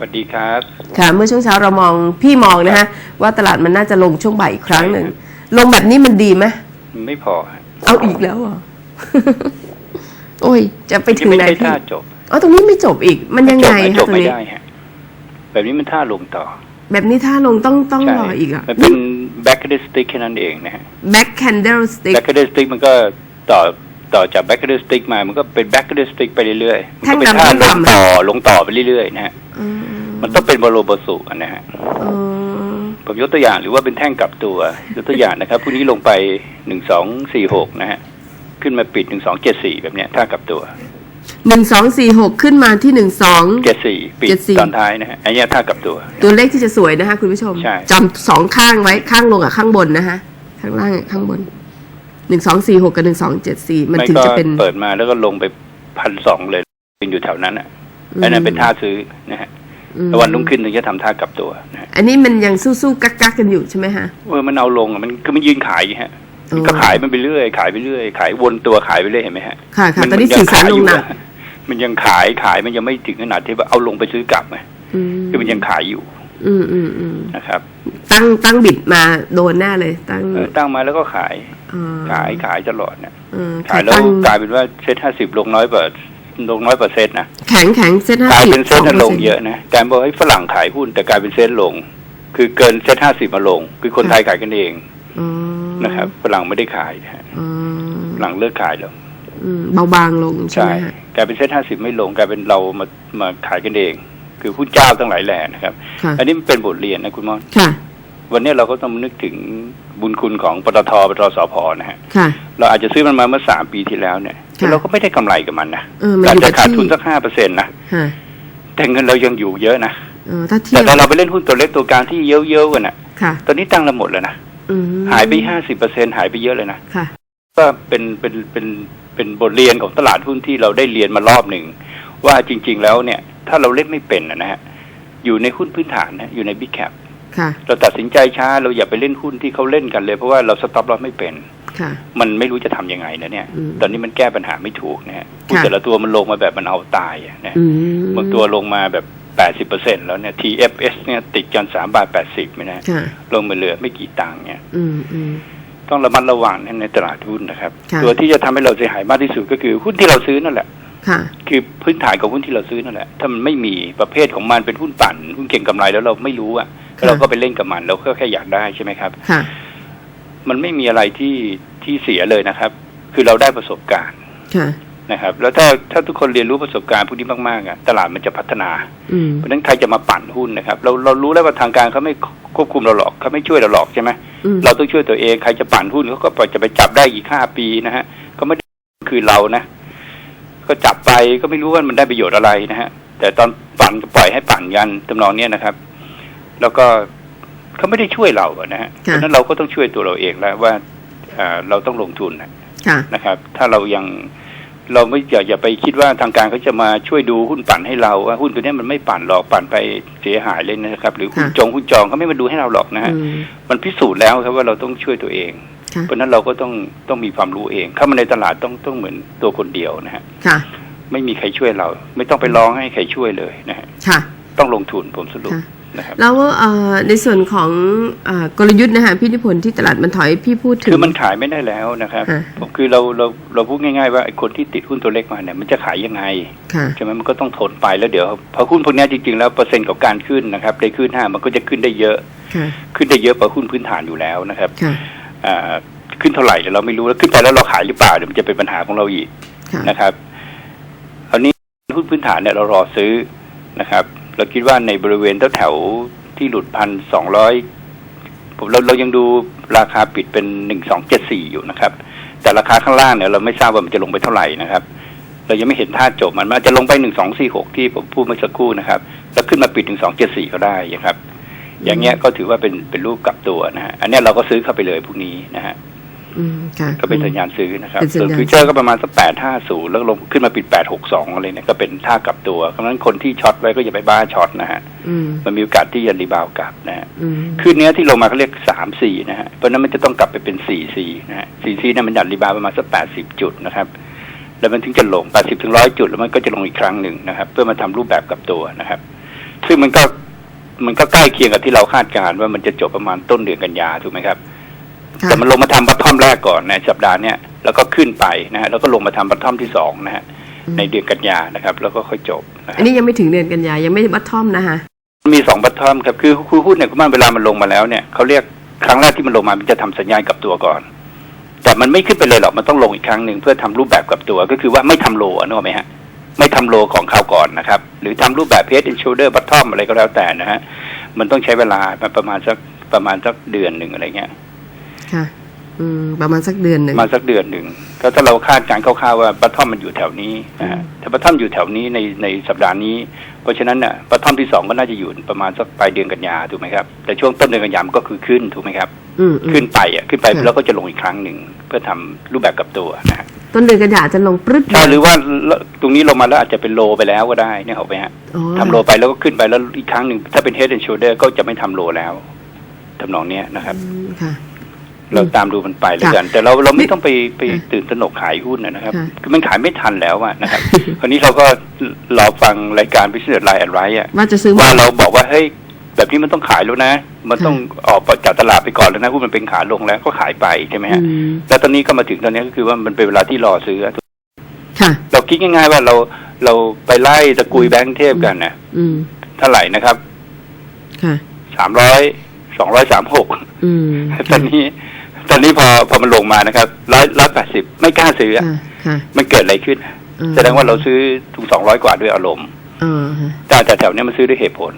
วัสดีครับ ค่ะ เมื่อช่วงเช้าเรามองพี่มองนะฮะ ว่าตลาดมันน่าจะลงช่วงบ่ายอีกครั้งหนึ่งใช่ลงแบบนี้มันดีไหมมันไม่พอฮะเอาอีกแล้วเหรอโอ้ย จะไปถึงไม่ไหนใช่พี่ท่าจบอ๋อตรงนี้ไม่จบอีก มันยังไงจคะบตรงไม่นี้ได้ฮะแบบนี้มันท่าลงต่อ แบบนี้ถ้าลงต้องต้องใช่รออีกอะมันเป็นแบ็กเดสติกแค่นั้นเองนะฮะ back candle stick แบ็กเดสติกมันก็ต่อต่อจากแบ็กเดสติกมา มันก็เป็นแบ็กเดสติกไปเรื่อยๆมันก็เป็นแท่ท่างดำลแท่งงดำต่อลงต่อไปเรื่อยๆนะฮะอื มมันต้องเป็นบโลบสุอะนะฮะอืมผมยกตัวอย่างหรือว่าเป็นแท่งกลับตัวยกตัวอย่างนะครับพรุ่งนี้ลงไปหนึ่งสองสี่หกนะฮะขึ้นมาปิดหนึ่งสองเจ็ดสี่แบบเนี้ยท่ากลับตัวหนึ่งสองสี่หกขึ้นมาที่หนึ่งสองเจ็ดสี่ปิด74ตอนท้ายนะฮะอันเนี้ยท่ากลับตัว ตัวเลขที่จะสวยนะคะคุณผู้ชมใช่จำสองข้างไว้ข้างลงกับข้างบนนะคะข้างล่างกับข้างบนหนึ่งสองสี่หกกับหนึ่งสองเจ็ดสี่มันไม่ถึงก็จะเป็นเปิดมาแล้วก็ลงไปพันสองเลยเป็นอยู่แถวนั้นอะ อืมอันนั้นเป็นท่าซื้อนะฮะอืมแล้ววันรุ่งขึ้นถึงจะทำท่ากลับตัวนะฮะอันนี้มันยังสู้ๆกักๆกันอยู่ใช่ไหมฮะเออมันเอาลงอะมันคือมันยืนขายฮะอ๋อก็ขายมันไปเรื่อย ขายไปเรื่อย ขายวนตัวขายไปเรื่อยเห็นไหมฮะค่ะค่ะมัตอนนี้มัสื่อสารขยลงยู่หนักอะมันยังขายขายมันยังไม่ถึงขนาดที่ว่าเอาลงไปซื้อกลับไงอืมคือมันยังขายอยู่ อืมอืมอืมนะครับ ตั้งตั้งบิดมาโดนแน่เลย ตั้งเออตั้งมาแล้วก็ขายอ่าขายขายตลอดเนี่ยเออขายแล้วตั้งกลายเป็นว่าเซ็ตห้าสิบลงน้อยกว่า ลงน้อยกว่าเซ็ตนะแข็งแข็งเซ็ตห้ากลายสิบเป็นเซ็ตน่ะลงเยอะนะการบอกให้ฝรั่งขายหุ้นแต่กลายเป็นเซ็ตลง คือเกินเซ็ตห้าสิบมาลง คือคนไทยขายกันเองอ๋อนะครับฝรั่งไม่ได้ขายนะฮะอ๋อฝรั่งเลิกขายแล้วอืมเบาบางลงใช่ใช่ไหมฮะกลายเป็นเซ็ตห้าสิบไม่ลงกลายเป็นเรามามาขายกันเอง คือหุ้นเจ้าทั้งหลายแหล่นะครับค่ะอันนี้มันเป็นบทเรียนนะคุณมอนค่ะวันนี้เราก็ต้องนึกถึงบุญคุณของปตทปตทสพนะฮะค่ะเราอาจจะซื้อมันมาเมื่อสามปีที่แล้วเนี่ยแต่ค่ะ เราก็ไม่ได้กำไรกับมันนะเออมันอาจอยู่จะกับขาดที่ทุนสักห้าเปอร์เซ็นต์นะฮะแต่เงินเรายังอยู่เยอะนะเออถ้าเทีแต่ยบตอนเราไปเล่นหุ้นตัวเล็กตัวกลางที่เยอะๆกันน่ะค่ะ ตอนนี้ตั้งเราหมดแล้วนะอืมหายไปห้าสิบเปอร์เซ็นหายไปเยอะเลยนะค่ะก็เป็นเป็นเป็นเป็นบทเรียนของตลาดหุ้นที่เราได้เรียนมารอบหนึ่งว่าจริง ๆ แล้วเนี่ย ถ้าเราเล่นไม่เป็นนะนะฮะอยู่ในหุ้นพื้นฐานนะอยู่ในบิ๊กแคปค่ะเราตัดสินใจช้าเราอย่าไปเล่นหุ้นที่เขาเล่นกันเลยเพราะว่าเราสต็อปเราไม่เป็นค่ะ มันไม่รู้จะทำยังไงนะเนี่ยอืมตอนนี้มันแก้ปัญหาไม่ถูกนะฮะหุ้นค่ะแต่ละตัวมันลงมาแบบมันเอาตายอะนะอืมบางตัวลงมาแบบแปดสิบเปอร์เซ็นแล้วเนี่ย TFS เนี่ยติดกันสามบาทแปดสิบไม่นะค่ะลงมาเหลือไม่กี่ตังค์เนี่ยอืมอืมต้องระมัดระวังในตลาดหุ้นนะครับค่ะตัวที่จะทำให้เราเสียหายมากที่สุดก็คือหุ้นที่เราซื้อนั่นแหละค่ะคือพื้นฐานของหุ้นที่เราซื้อนั่นแหละ ถ้ามันไม่มีประเภทของมันเป็นหุ้นปั่นหุ้นเก่งกำไรแล้วเราไม่รู้อะค่ะเราก็ไปเล่นกับมันเราก็แค่อยากได้ใช่ไหมครับค่ะ มันไม่มีอะไรที่ที่เสียเลยนะครับ คือเราได้ประสบการณ์ค่ะนะครับ แล้วถ้าถ้าทุกคนเรียนรู้ประสบการณ์พวกนี้มากๆอะตลาดมันจะพัฒนาอืมเพราะฉะนั้นใครจะมาปั่นหุ้นนะครับ เราเรารู้แล้วว่าทางการเขาไม่ควบคุมเราหรอกเขาไม่ช่วยเราหรอกใช่ไหมอืมเราต้องช่วยตัวเองใครจะปั่นหุ้นเขาก็ปล่อยจะไปจับได้อีกห้าปีนะฮะก็ไม่ได้คือเรานะก็จับไปก็ไม่รู้ว่ามันได้ประโยชน์อะไรนะฮะแต่ตอนปั่นก็ปล่อยให้ปั่นกันทำนองเนี้ยนะครับ แล้วก็ เขาไม่ได้ช่วยเราอะนะฮะเพค่ะราะฉะนั้นเราก็ต้องช่วยตัวเราเองแล้วว่าอ่าเราต้องลงทุนนะค่ะนะครับ ถ้าเรายังเราไม่อย่าอย่าไปคิดว่าทางการเขาจะมาช่วยดูหุ้นปั่นให้เราว่าหุ้นตัวเนี้ยมันไม่ปั่นหรอกปั่นไปเสียหายเลยนะครับ หรือหุ้นค่ะจองหุ้นจองเขาไม่มาดูให้เราหรอกนะฮะอืมมันพิสูจน์แล้วครับว่าเราต้องช่วยตัวเองค่ะเพราะฉะนั้นเราก็ต้องต้องมีความรู้เอง เข้ามาในตลาดต้องต้องเหมือนตัวคนเดียวนะฮะค่ะไม่มีใครช่วยเรา ไม่ต้องไปร้องให้ใครช่วยเลยนะฮะค่ะ ต้องลงทุนผมสรุปค่ะนะครับแล้วเอ่อในส่วนของเอ่อกลยุทธ์นะคะพี่นิพนธ์ที่ตลาดมันถอยพี่พูดถึงคือมันขายไม่ได้แล้วนะครับค่ะผมคือเราเราเราพูดง่ายๆว่าไอ้คนที่ติดหุ้นตัวเล็กมาเนี่ยมันจะขายยังไงค่ะใช่ไหมมันก็ต้องทนไปแล้วเดี๋ยวพอหุ้นพวกเนี้ยจริงๆแล้วเปอร์เซ็นต์ของการขึ้นนะครับได้ขึ้นห้ามันก็จะขึ้นได้เยอะค่ะขึ้นได้เยอะกว่าหุ้นพื้นฐานอยู่แล้วนะครับค่ะอ่าขึ้นเท่าไหร่เดี๋ยวเราไม่รู้แล้วขึ้นไปแล้วเราขายหรือเปล่าเดี๋ยวมันจะเป็นปัญหาของเราอีกค่ะนะครับคราวนี้หุ้นพื้นฐานเนี่ยเรารอซื้อนะครับ เราคิดว่าในบริเวณแถวที่หลุดพันสองร้อยผมเราเรายังดูราคาปิดเป็นหนึ่งสองเจ็ดสี่อยู่นะครับ แต่ราคาข้างล่างเนี่ยเราไม่ทราบว่ามันจะลงไปเท่าไหร่นะครับ เรายังไม่เห็นท่าจบมันมันอาจจะลงไปหนึ่งสองสี่หกที่ผมพูดเมื่อสักครู่นะครับแล้วขึ้นมาปิดถึงสองเจ็ดสี่ก็ได้นะครับ อย่างเงี้ยก็ถือว่าเป็นเป็นรูปกลับตัวนะฮะอันนี้เราก็ซื้อเข้าไปเลยพวกนี้นะฮะ ก็เป็นสัญญาณซื้อนะครับเป็นสัญส่วนญาณฟิวเจอร์ก็ประมาณสักแปดห้าศูนย์แล้วก็ลงขึ้นมาปิดแปดหกสองอะไรเนี่ยก็เป็นท่ากลับตัวเพราะฉะนั้นคนที่ช็อตไว้ก็อย่าไปบ้าช็อตนะฮะอืมมันมีโอกาสที่จะรีบาวด์กลับนะฮะอืมคืนนี้ที่ลงมาเขาเรียกสามสี่นะฮะเพราะฉะนั้นมันจะต้องกลับไปเป็นสี่สี่นะฮะสี่สี่เนี่ยมันดัดรีบาวด์ประมาณสักแปดสิบจุดนะครับ แล้วมันถึงจะลงแปดสิบถึงร้อยจุดแล้วมันก็จะลงอีกครั้งหนึ่งนะครับ เพื่อมาทำรูปแบบกลับตัวนะครับ ซึ่งมันก็มันก็ใกล้เคียงกับที่เราคาดการณ์ว่ามันจะจบประมาณต้นเดือนกันยาถูกไหมครับค่ะ แต่มันลงมาทำบัตทอมแรกก่อนในสัปดาห์เนี้ยแล้วก็ขึ้นไปนะฮะแล้วก็ลงมาทำบัตทอมที่สองนะฮะในเดือนกันยานะครับ แล้วก็ค่อยจบนะคอัรันบนี้ยังไม่ถึงเดือนกันยายังไม่บัตทอมนะคะมีสองบัตทอมครับคือคือหุ้นเนี่ยคุณบ้านเวลามันลงมาแล้วเนี่ยเขาเรียกครั้งแรกที่มันลงมามันจะทำสัญญาณกลับตัวก่อน แต่มันไม่ขึ้นไปเลยหรอกมันต้องลงอีกครั้งหนึ่งเพื่อทำรูปแบบกลับตัว ก็คือว่าไม่ทำโลอะนึกออกไหมฮะไม่ทำโลของคราวก่อนนะครับ หรือทำรูปแบบเพจอินชูเดอร์บัตทอมอะไรก็แล้วแต่นะฮะมันต้องใช้เวลาประมาณสักประมาณสักเดือนหนึ่งอะไรเงี้ย ค่ะ อืม ประมาณสักเดือนหนึ่งมาสักเดือนหนึ่งก็ถ้าเราคาดการณ์คร่าวๆว่าบัตทอมมันอยู่แถวนี้นะฮะถ้าบัตทอมอยู่แถวนี้ในในสัปดาห์นี้ เพราะฉะนั้นน่ะบัตทอมที่สองก็น่าจะอยู่ประมาณสักปลายเดือนกันยาถูกไหมครับแต่ช่วงต้นเดือนกันยามันก็คือขึ้นถูกไหมครับ อืมอืม ขึ้นไปอะขึ้นไปค่ะ แล้วก็จะลงอีกครั้งหนึ่งเพื่อทำรูปแบบกับตัวนะฮะต้นเดือนกันยาจะลงปรึ๊ดใช่หรือว่าตรงนี้ลงมาแล้วอาจจะเป็นโลไปแล้วก็ได้เนี่ยเอาไปฮะ อ๋อทำโลไปแล้วก็ขึ้นไปแล้วอีกครั้งหนึ่งถ้าเป็น head and shoulder ก็จะไม่ทำโลแล้วทำนองเนี้ยนะครับ อืมค่ะ เราตามดูมันไปแล้วกัน แต่เราเราไม่ต้องไปไปตื่นตระหนกขายหุ้นนะนะครับค่ะคือมันขายไม่ทันแล้วอะนะครับคราวนี้เราก็รอฟังรายการ Business Line and Right อะว่าจะซื้อว่าเราบอกว่าเฮ้ยแบบนี้มันต้องขายแล้วนะ มันต้องออกจากตลาดไปก่อนแล้วนะหุ้นมันเป็นขาลงแล้วก็ขายไปใช่ไหมอืฮะมแล้วตอนนี้ก็มาถึงตอนนี้ก็คือว่ามันเป็นเวลาที่รอซื้อค่ะเราคิดง่าย ๆ ว่าเราเราไปไล่ตะกุยแบงค์เทพกันนะอืมเท่าไหร่นะครับค่ะสามร้อยสองร้อยสามหกอืมตอนนี้ ตอนนี้พอพอมันลงมานะครับร้อยร้อยแปดสิบไม่กล้าซื้ออะค่ะค่ะมันเกิดอะไรขึ้นอืมแสดงว่าเราซื้อถูกสองร้อยกว่าด้วยอารมณ์อ่าฮะแต่แถวๆเนี้ยมันซื้อด้วยเหตุผล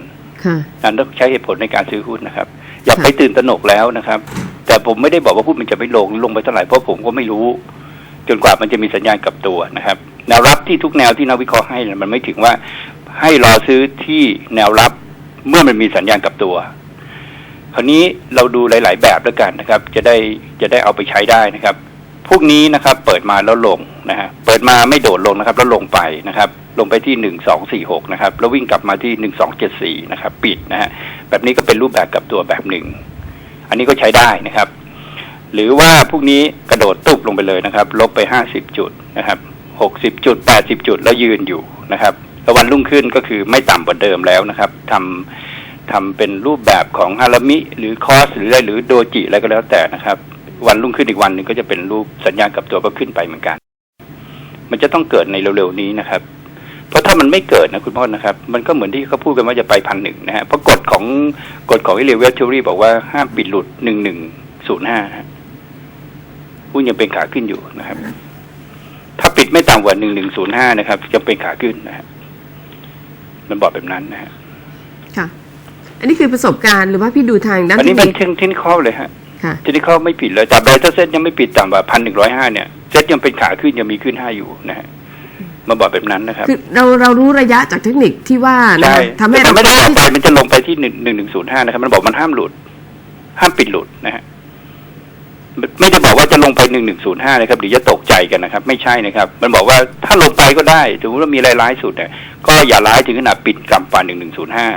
ค่ะนั้นต้องใช้เหตุผลในการซื้อหุ้นนะครับ อย่าค่ะไปตื่นตระหนกแล้วนะครับ แต่ผมไม่ได้บอกว่าหุ้นมันจะไม่ลงลงไปเท่าไหร่เพราะผมก็ไม่รู้ จนกว่ามันจะมีสัญญาณกลับตัวนะครับ แนวรับที่ทุกแนวที่นักวิเคราะห์ให้เนี่ยมันไม่ถึงว่าให้รอซื้อที่แนวรับเมื่อมันมีสัญญาณกลับตัว คราวนี้เราดูหลาย ๆ แบบแล้วกันนะครับ จะได้จะได้เอาไปใช้ได้นะครับ พวกนี้นะครับ เปิดมาแล้วลงนะฮะเปิดมาไม่โดดลงนะครับ แล้วลงไปนะครับ ลงไปที่หนึ่งสองสี่หกนะครับ แล้ววิ่งกลับมาที่หนึ่งสองเจ็ดสี่นะครับ ปิดนะฮะแบบนี้ก็เป็นรูปแบบกับตัวแบบหนึ่งอันนี้ก็ใช้ได้นะครับ หรือว่าพวกนี้กระโดดตุบลงไปเลยนะครับ ลบไปห้าสิบจุดนะครับหกสิบจุดแปดสิบจุดแล้วยืนอยู่นะครับแล้ววันรุ่งขึ้นก็คือไม่ต่ำกว่าเดิมแล้วนะครับทำ ทำเป็นรูปแบบของฮารามิ หรือคอสหรืออะไรหรือโดจิอะไรก็แล้วแต่นะครับ วันรุ่งขึ้นอีกวันหนึ่งก็จะเป็นรูปสัญญาณกับตัวก็ขึ้นไปเหมือนกัน มันจะต้องเกิดในเร็วๆนี้นะครับ เพราะถ้ามันไม่เกิดนะคุณพ่อนะครับ มันก็เหมือนที่เขาพูดกันว่าจะไปพันหนึ่งนะฮะเพราะกฎของกฎของอิเลเวลทิวรีบอกว่าห้ามปิดหลุดหนึ่งหนึ่งศูนย์ห้าหุ้นยังเป็นขาขึ้นอยู่นะครับ ถ้าปิดไม่ต่ำกว่าหนึ่งหนึ่งศูนย์ห้านะครับจะเป็นขาขึ้นนะฮะมันบอกแบบนั้นนะฮะ อันนี้คือประสบการณ์หรือว่าพี่ดูทางด้านอันนี้เทเป็คนนิคเทคเทคนิคอลเลยฮะค่ะเทคนิคอลไม่ผิดเลยแต่ถ้าเซ็ตยังไม่ปิดต่ำกว่าพันหนึ่งร้อยห้าเนี่ยเซ็ตยังเป็นขาขึ้นยังมีขึ้นห้าอยู่นะฮะมาบอกแบบนั้นนะครับคือเราเรารู้ระยะจากเทคนิคที่ว่านะใช่คะทำให้แต่เราไม่ได้บอกไปมันจะลงไปที่หนึ่งหนึ่งหนึ่งศูนย์ห้านะครับ มันบอกมันห้ามหลุด ห้ามปิดหลุดนะฮะไม่ไม่ได้บอกว่าจะลงไปหนึ่งหนึ่งศูนย์ห้านะครับเดี๋ยวจะตกใจกันนะครับ ไม่ใช่นะครับ มันบอกว่าถ้าลงไปก็ได้ถือว่ามีรายร้ายสุดเนี่ยก็อย่าร้ายถึงขนาดปิดกำปานหนึ่งหนึ่งศูนย์ห้า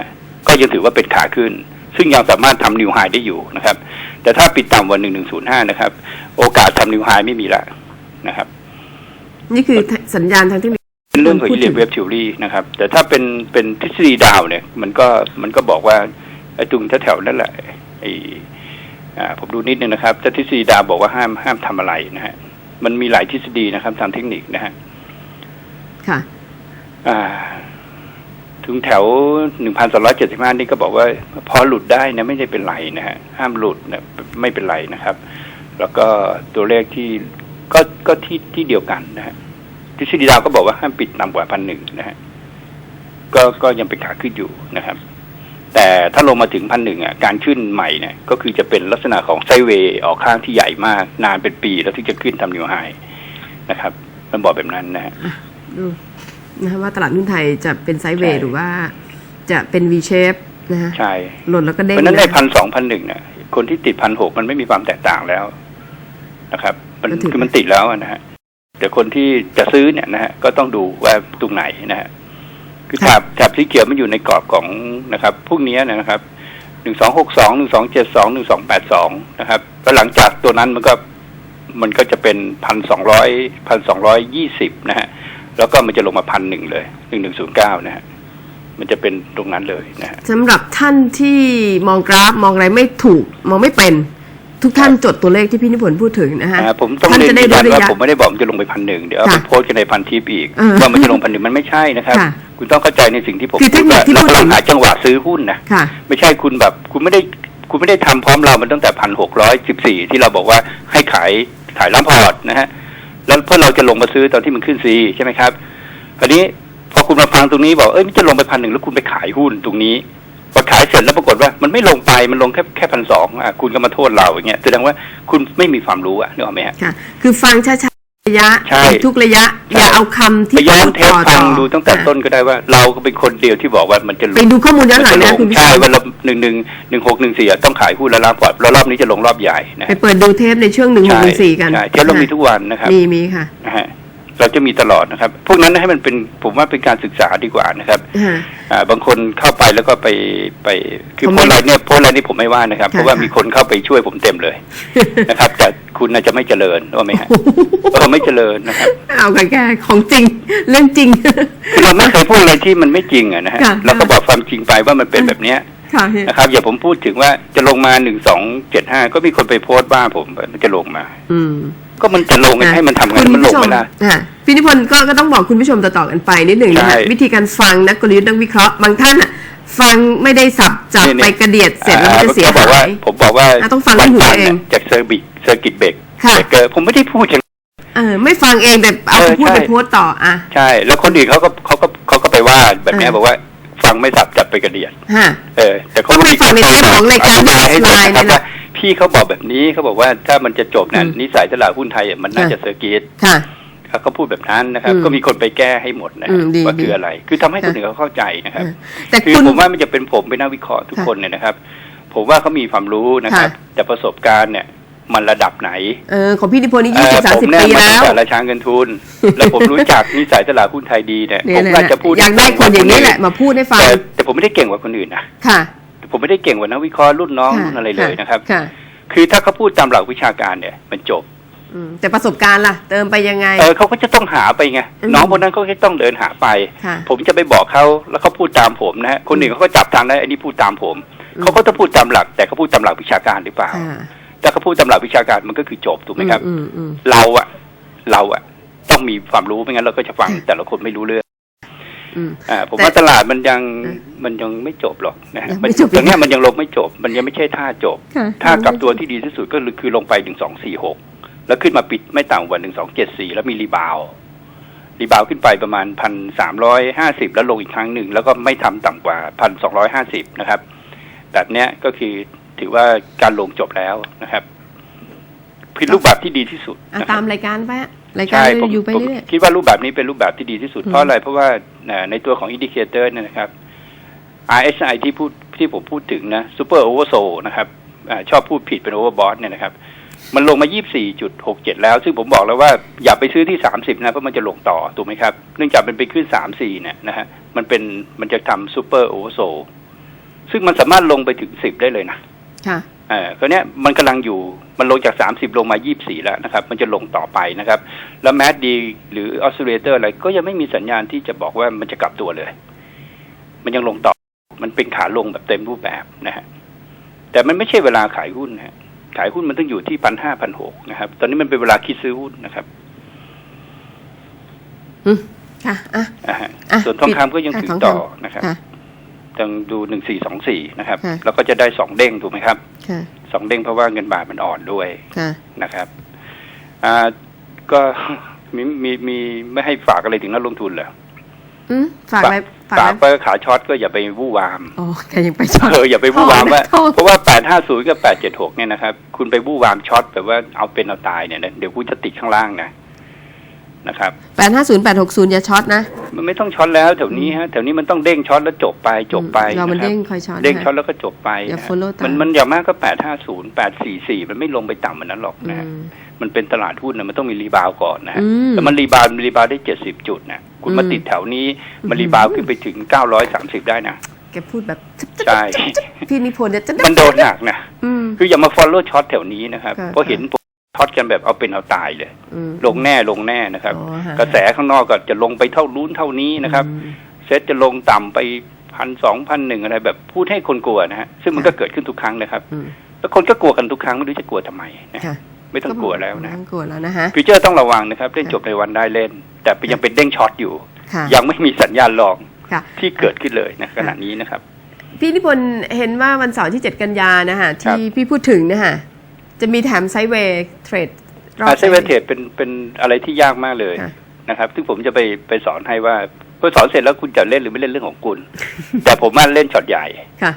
ก็ยังถือว่าเป็นขาขึ้น ซึ่งยังสามารถทำนิวไฮได้อยู่นะครับ แต่ถ้าปิดต่ำกว่าหนึ่งหนึ่งศูนย์ห้านะครับ โอกาสทำนิวไฮไม่มีละนะครับ นี่คือสัญญาณทางเทคนิคเป็นเรื่องของพูอิดเลีถึยงเว็บทิวรี่นะครับ แต่ถ้าเป็นเป็นทฤษฎีดาวเนี่ย มันก็มันก็บอกว่าไอ้ตรงแถวๆนั่นแหละไอ้อ่าผมดูนิดนึงนะครับแต่ทฤษฎีดาวบอกว่าห้ามห้ามทำอะไรนะฮะมันมีหลายทฤษฎีนะครับตามเทคนิคนะฮะค่ะอ่า ถึงแถวหนึ่งพันสองร้อยเจ็ดสิบห้านี่ก็บอกว่า พอหลุดได้นะไม่ได้เป็นไรนะฮะห้ามหลุดนะไม่เป็นไรนะครับ แล้วก็ตัวเลขที่ก็ก็ที่ที่เดียวกันนะฮะทฤษฎีดาวก็บอกว่าห้ามปิดต่ำกว่าพันหนึ่งนะฮะก็ก็ยังเป็นขาขึ้นอยู่นะครับ แต่ถ้าลงมาถึงพันหนึ่งอะการขึ้นใหม่เนี่ยก็คือจะเป็นลักษณะของไซเวย์ออกข้างที่ใหญ่มาก นานเป็นปีแล้วถึงจะขึ้นทำนิวไฮนะครับ มันบอกแบบนั้นนะฮะ นะคะว่าตลาดหุ้นไทยจะเป็นไซด์เวใช่ย์หรือว่าจะเป็น V shape นะคะใช่หล่นแล้วก็เด้งเพราะฉะนั้นในนะพันสองพันหนึ่งเนี่ยคนที่ติดพันหกมันไม่มีความแตกต่างแล้วนะครับ มันคือมันติดแล้วอะนะฮะแต่คนที่จะซื้อเนี่ยนะฮะก็ต้องดูว่าตรงไหนนะฮะคือแถบแถบสีเขียวมันอยู่ในกรอบของนะครับพวกนี้นะครับหนึ่งสองหกสองหนึ่งสองเจ็ดสองหนึ่งสองแปดสองนะครับแล้วหลังจากตัวนั้นมันก็มันก็จะเป็นพันสองร้อยพันสองร้อยยี่สิบนะฮะ แล้วก็มันจะลงมาพันหนึ่งเลยหนึ่งหนึ่งศูนย์เก้านะฮะมันจะเป็นตรงนั้นเลยนะฮะสำหรับท่านที่มองกราฟมองอะไรไม่ถูก มองไม่เป็น ทุกท่านจดตัวเลขที่พี่นิพนธ์พูดถึงนะฮะอ่าผมต้องท่านเรียนจะได้ยืนรู้ยันระว่ายะผมไม่ได้บอกมันจะลงไปพันหนึ่งเดี๋ยวเอาไปค่ะโพสต์กันในพันทิปอีกเออว่ามันจะลงพันหนึ่งมันไม่ใช่นะครับค่ะคุณต้องเข้าใจในสิ่งที่ผมคือเทคนิคที่เราพูดกำลัถึงงหาจังหวะซื้อหุ้นนะค่ะไม่ใช่คุณแบบคุณไม่ได้คุณไม่ได้ทำพร้อมเรามันตั้งแต่พันหกร้อยสิบสี่ที่เราบอกว่าให้ขายขายล้ำพอร์ตนะฮะ แล้วเพื่อเราจะลงมาซื้อตอนที่มันขึ้นซีใช่ไหมครับคราวนี้พอคุณมาฟังตรงนี้บอกเอ้ยมันจะลงไปพันหนึ่งแล้วคุณไปขายหุ้นตรงนี้พอขายเสร็จแล้วปรากฏว่ามันไม่ลงไปมันลงแค่แค่พันสองอะคุณก็มาโทษเราอย่างเงี้ยแสดงว่าคุณไม่มีความรู้อะนึกออกไหมฮะค่ะคือฟังช้า ระยะใช่ทุกระยะใช่อย่าเอาคำที่ไปย้อนเทปต่อฟังต่อดูตั้งแต่อะต้นก็ได้ว่า เราก็เป็นคนเดียวที่บอกว่ามันจะลไปงดูข้อมูลย้อนหลังมันะจะคุณผู้ชใช่มวันละหนึ่งหนึ่งหนึ่งหกหนึ่งสี่ต้องขายหุ้นแล้วล้างพอร์ตแล้วรอบนี้จะลงรอบใหญ่นะไปเปิดดูเทปในช่วงหนึ่งหกใช่หนึ่งสี่กันใช่เทปเรามีทุกวันนะครับมีมีค่ะ นะฮะ เราจะมีตลอดนะครับ พวกนั้นให้มันเป็นผมว่าเป็นการศึกษาดีกว่านะครับค่ะอ่าบางคนเข้าไปแล้วก็ไปไปคือคอมโพเมนต์สต์อะไรเนี่ยโพสต์อะไรนี่ผมไม่ว่านะครับค่ะเพราะว่ามีคนเข้าไปช่วยผมเต็มเลยนะครับ แต่คุณน่าจะไม่เจริญว่าไหมฮะเราไม่เจริญนะครับเอากันแกของจริงเรื่องจริงคือเราไม่เคยพูดอะไรที่มันไม่จริงอะนะฮะค่ะเราก็บอกความจริงไปว่ามันเป็นแบบเนี้ยค่ะนะครับอย่าผมพูดถึงว่าจะลงมาหนึ่งสองเจ็ดห้าก็มีคนไปโพสต์ว่าผมมันจะลงมา อืม ก็มันจะลงให้มันทำไงคุณมันลผู้งชมไม่ได้อะพี่นิพนธ์ก็ก็ต้องบอกคุณผู้ชมต่อๆกันไปนิดหนึ่งนะใช่ฮะวิธีการฟังนักกลยุทธ์นักวิเคราะห์บางท่านอะฟังไม่ได้สับจับนี่ๆไปกระเดียดเสร็จแล้วมันจะเสียอ่าบอกหาว่ายผมบอกว่าอะต้องฟังด้วยหูวันจันทร์เองนี่ยจากเซอร์บิกเซอร์กิตเบรกค่ะเกอร์ผมไม่ได้พูดอย่างเออไม่ฟังเองแต่เอาเออไปพูดใช่ไปโพสต์ต่ออะใช่ แล้วคนอื่นเขาก็เขาก็เขาก็ไปว่าแบบเนี้ยเออบอกว่าฟังไม่สับจับไปกระเดียดฮะเออ แต่เขาต้องไปฟังในเทปของรายการอธิบายให้ Business ฟัง Line นะครับเนี่ยนะว่า พี่เขาบอกแบบนี้เขาบอกว่าถ้ามันจะจบเนี่ยอืมนิสัยตลาดหุ้นไทยอะมันน่าจะเซอร์กิตค่ะเขาก็พูดแบบนั้นนะครับอืมก็มีคนไปแก้ให้หมดนะอืมดีว่าคือดีอะไร คือทำให้คนค่ะอื่นเขาเข้าใจนะครับเออแต่คือคุณผมว่ามันจะเป็นผมเป็นนักวิเคราะห์ทุกค่ะคนเนี่ยนะครับ ผมว่าเขามีความรู้นะครับค่ะแต่ประสบการณ์เนี่ยมันระดับไหน เออ ของพี่นิพนธ์นี่เอยี่อสิบสามผมสิบเนี่ยปีมาแล้ตั้งวแต่ราชาเงินทุน แล้วผมรู้จักนิสัยตลาดหุ้นไทยดีเนี่ยเนี่ยผมนะก็ฮะจะพูดอยากได้คนอย่างนี้แหละมาพูดให้ฟังแต่แต่ผมไม่ได้เก่งกว่าคนอื่นนะค่ะ ผมไม่ได้เก่งกว่านักวิเคราะห์รุ่นน้องค่ะรุ่นอะไรเลยนะครับค่ะคือถ้าเขาพูดตามหลักวิชาการเนี่ย มันจบอืมแต่ประสบการณ์ล่ะ เติมไปยังไง เออเขาก็จะต้องหาไปไงอืมน้องคนนั้นเขาก็ต้องเดินหาไปค่ะผมจะไปบอกเขาแล้วเขาพูดตามผมนะฮะคนอื่นเขาก็จับทางได้อันนี้พูดตามผมอืมเขาก็จะพูดตามหลัก แต่เขาพูดตามหลักวิชาการหรือเปล่าค่ะถ้าเขาพูดตามหลักวิชาการมันก็คือจบถูกไหมครับอืมอืมเราอะเราอะต้องมีความรู้ไม่งั้นเราก็จะฟังค่ะแต่ละคนไม่รู้เรื่อง อืมอ่าผมแต่ว่าตลาดมันยังอะมันยังไม่จบหรอกนะฮะยังไม่มันจบตรงเนี้ยมันยังลงไม่จบ มันยังไม่ใช่ท่าจบค่ะท่ากลับตัวที่ดีที่สุดก็คือลงไปหนึ่งสองสี่หกแล้วขึ้นมาปิดไม่ต่ำกว่าหนึ่งสองเจ็ดสี่แล้วมีรีบาวด์รีบาวด์ขึ้นไปประมาณพันสามร้อยห้าสิบแล้วลงอีกครั้งหนึ่งแล้วก็ไม่ทำต่ำกว่าพันสองร้อยห้าสิบนะครับ แบบเนี้ยก็คือถือว่าการลงจบแล้วนะครับคือรูปแบบที่ดีที่สุดอะนะคตารับมรายการไปอะ รายการใช่ผมอยู่ไปผมเรื่อยคิดว่ารูปแบบนี้เป็นรูปแบบที่ดีที่สุดอืมเพราะอะไรเพราะว่าเอ่อในตัวของอินดิเคเตอร์เนี่ยนะครับ RSI ที่พูดที่ผมพูดถึงนะซูเปอร์โอเวอร์โซนะครับอาชอบพูดผิดเป็นโอเวอร์บอทเนี่ยนะครับ มันลงมา 24.67 แล้ว ซึ่งผมบอกแล้วว่าอย่าไปซื้อที่ 30 นะ เพราะมันจะลงต่อ ถูกไหมครับ เนื่องจากมันไปขึ้น 3 4 เนี่ยนะฮะมันเป็นมันจะทำซูเปอร์โอเวอร์โซซึ่งมันสามารถลงไปถึง 10 ได้เลยนะๆค่ะ เออคราวเนี้ยมันกำลังอยู่มันลงจาก 30 ลงมา 24 แล้วนะครับ มันจะลงต่อไปนะครับ แล้วแมดดีหรือออสซิเลเตอร์อะไรก็ยังไม่มีสัญญาณที่จะบอกว่ามันจะกลับตัวเลย มันยังลงต่อ มันเป็นขาลงแบบเต็มรูปแบบนะฮะแต่มันไม่ใช่เวลาขายหุ้นนะฮะขายหุ้นมันต้องอยู่ที่พันห้าพันหกนะครับ ตอนนี้มันเป็นเวลาคิดซื้อหุ้นนะครับอืมค่ะอะอ่าฮะอะส่วนทองคำก็ยังค่ะถือทองคำต่อนะครับ ค่ะยังดูหนึ่งสี่สองสี่นะครับ ค่ะ แล้วก็จะได้สองเด้งถูกไหมครับค่ะ สองเด้งเพราะว่าเงินบาทมันอ่อนด้วยค่ะ นะครับอ่าก็มีมีมีไม่ให้ฝากอะไรถึงนักลงทุนเหรออืมฝากอะไรฝากฝากอะไรไปขาช็อตก็อย่าไปวู่วาม อ๋อแกยังไปช็อตเอออย่าไปวู่วามว่าโทษ เพราะว่าแปดห้าศูนย์กับแปดเจ็ดหกเนี่ยนะครับ คุณไปวู่วามช็อตแบบว่าเอาเป็นเอาตายเนี่ยนะเดี๋ยวคุณจะติดข้างล่างนะ นะครับแปดห้าศูนย์แปดหกศูนย์อย่าช็อตนะ มันไม่ต้องช็อตแล้วแถวนี้ฮะแถวนี้มันต้องเด้งช็อตแล้วจบไปจบไปเรามันนะครับเด้งคอยช็อตเด้งนะช็อตแล้วก็จบไปอย่านะ follow ตามมันมันอย่างมากก็แปดห้าศูนย์แปดสี่สี่มันไม่ลงไปต่ำเหมือนนั้นหรอกอืนะฮะมมันเป็นตลาดหุ้นนะมันต้องมีรีบาวด์ก่อนนะฮะอืมแล้วมันรีบาวด์มันรีบาวด์ได้เจ็ดสิบจุดนะคุณมาอืมติดแถวนี้มันอืมรีบาวด์ขึ้นไปถึงเก้าร้อยสามสิบได้นะแกพูดแบบใช่พี่นิพนธ์เนี่ยจะมันโดนหนักนะอืมคืออย่ามา follow ช็อตแถวนี้นะครับค่ะเพราะเห็น ช็อตกันแบบเอาเป็นเอาตายเลยอืมลงแน่ลงแน่นะครับอ๋อฮะกระแสข้างนอกก็จะลงไปเท่านู้นเท่านี้นะครับอืมเซ็ตจะลงต่ำไปพันสองพันหนึ่งอะไรแบบพูดให้คนกลัวนะฮะซึ่งมันก็เกิดขึ้นทุกครั้งนะครับอืมแล้วคนก็กลัวกันทุกครั้งไม่รู้จะกลัวทำไมนะค่ะไม่ต้องกลัวแล้วนะไม่ต้องกลัวแล้วนะฮะฟิวเจอร์ต้องระวังนะครับเล่นจบในวันได้เล่น แต่ยังเป็นเด้งช็อตอยู่ค่ะยังไม่มีสัญญาณลองค่ะที่เกิดขึ้นเลยนะขณะนี้นะครับ พี่นิพนธ์เห็นว่าวันเสาร์ที่ 7 กันยานะฮะครับที่พี่พูดถึงนะฮะ จะมีแถมไซด์เวย์เทรดรอบอาเซเวเทรดเป็นเป็นอะไรที่ยากมากเลยค่ะนะครับ ซึ่งผมจะไปไปสอนให้ว่าพอสอนเสร็จแล้วคุณจะเล่นหรือไม่เล่นเรื่องของคุณ แต่ผมว่าเล่นช็อตใหญ่ค่ะ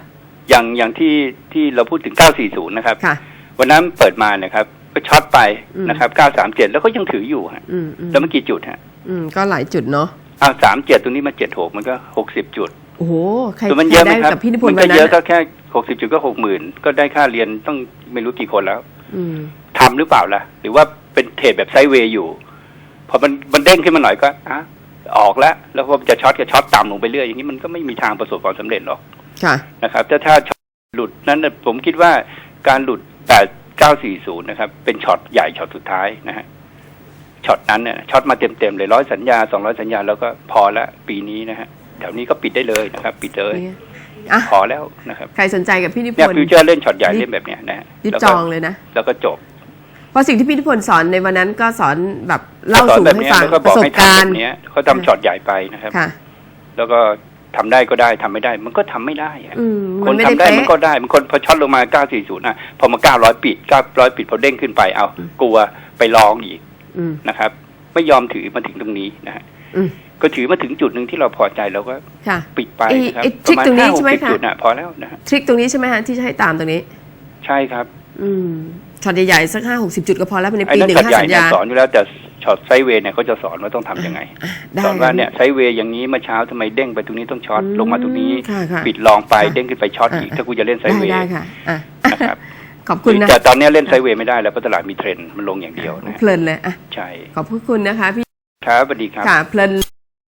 อย่างอย่างที่ที่เราพูดถึง 940 นะครับค่ะวันนั้นเปิดมานะครับ ก็ช็อตไปอืมนะครับ 937 แล้วก็ยังถืออยู่ฮะอืมอืมแล้วมันกี่จุดฮะอืมก็หลายจุดเนาะอ้าว37 ตรงนี้มา76มันก็ 60 จุด โอ้โหใครตัวมันใคเยรอะไหมได้ครับกับพี่นิพนมัธ์ก็วันนั้เยนอะก็อะแค่60จุดก็60,000ก็ได้ค่าเรียนต้องไม่รู้กี่คนแล้วอืม ทำหรือเปล่าล่ะ หรือว่าเป็นเทรดแบบไซด์เวย์อยู่ พอมันมันเด้งขึ้นมาหน่อยก็อะออกแล้ว แล้วพอจะช็อตก็ช็อตต่ำลงไปเรื่อยอย่างนี้มันก็ไม่มีทางประสบความสำเร็จหรอก ค่ะ นะครับถ้าถ้าช็อตหลุดนั้นน่ะผมคิดว่าการหลุด 8940 นะครับ เป็นช็อตใหญ่ช็อตสุดท้ายนะฮะช็อตนั้นเนี่ยช็อตมาเต็มๆเลยร้อยสัญญา 200 สัญญาแล้วก็พอละปีนี้นะฮะ แถวนี้ก็ปิดได้เลยนะครับ ปิดเลยอะพอแล้วนะครับใครสนใจกับพี่นิพเนี่ยนธ์ฟิวเจอร์เล่นช็อตใหญ่เล่นแบบเนี้ยนะฮะรีบแล้วจก็องเลยนะ แล้วก็จบ เพราะสิ่งที่พี่นิพนธ์สอนในวันนั้นก็สอนแบบเล่าสอนสู่แบบให้เนี้ยฟังแล้วก็ปบอกระสบให้ทำกาแบรณ์บเนี้ยเขาทำช็อตใหญ่ไปนะครับค่ะแล้วก็ทำได้ก็ได้ทำไม่ได้ มันก็ทำไม่ได้อะอืมคมันนไม่ทำได้ได้เป๊ะมันก็ได้มันคนพอช็อตลงมา940นะพอมา900ปิด900ปิดพอเด้งขึ้นไปเอากลัวไปลองอีกอืมนะครับ ไม่ยอมถือมาถึงตรงนี้นะฮะอืม ก็ถือมาถึงจุดหนึ่งที่เราพอใจเราก็ค่ะปิดไปนะครับไอ้ปไอ้ระมาณทริคตรงนี้ห้าหใช่กไหมสิบคะจุดน่ะพอแล้วนะฮะทริคตรงนี้ใช่ไหมฮะที่จะให้ตามตรงนี้ ใช่ครับ อืมช็อตใหญ่ๆสักห้าหกสิบจุดก็พอแล้วในไอ้ปีนั่หนนึ่งช็อตห้าใหญ่สัญเนี่ยญาสอนอยู่แล้วแต่ช็อตไซด์เวย์เนี่ยเขาจะสอนว่าต้องทำยังไงได้สอนว่าเนี่ยไซด์เวย์อย่างนี้เมื่อเช้าทำไมเด้งไปตรงนี้ต้องช็อตลงมาตรงนี้ค่ะค่ะปิดลองไปค่ะเด้งขึ้นไปช็อตอีกอะถ้ากูจะเล่นไซได้ด์เวย์ได้ค่ะอะนะครับขอบคุณนะแต่ตอนนี้เล่นไซด์เวย์ไม่ได้แล้วเพราะตลาดมีเทรนด์มันลงอย่างเดียวนะเพลินเลยอะใช่ขอบพระคุณนะคะพี่ ครับสวัสดีครับค่ะเพลิน